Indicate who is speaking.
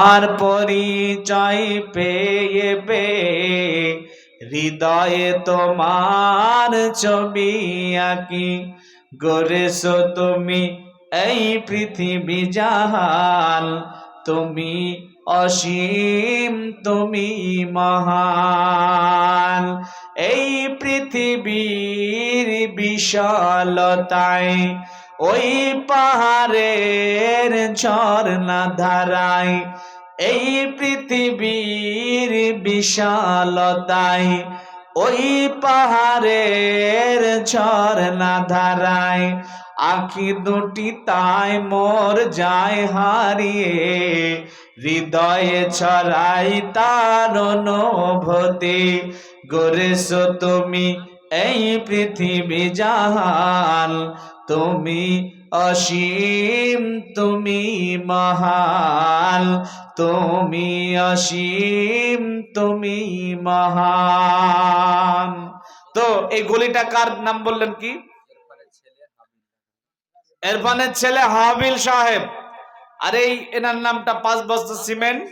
Speaker 1: আর পরিচয় পেয়ে পেয়ে হৃদয়ে তোমার ছবি আঁকি। গড়েছো তুমি এই পৃথিবী জাহান তুমি অসীম, তুমি মহান এই পৃথিবীর বিশালতায় ওই পাহাড়ের ঝর্ণা ধারায়, এই পৃথিবীর বিশালতায় ওই পাহাড়ের ঝর্ণা ধারায়, আখি দুটি তাই মোর যায় হারিয়ে, হৃদয়ে ছড়াই তার অনুভূতি, গড়েছো তুমি এই পৃথিবী জাহান তুমি অসীম, তুমি মহান তুমি অসীম, তুমি মহান। তো এই গলিটা কার নাম বললেন কি? এরফানের ছেলে হাবিল সাহেব। আর এই এনার নামটা পাঁচ বস্তা সিমেন্ট।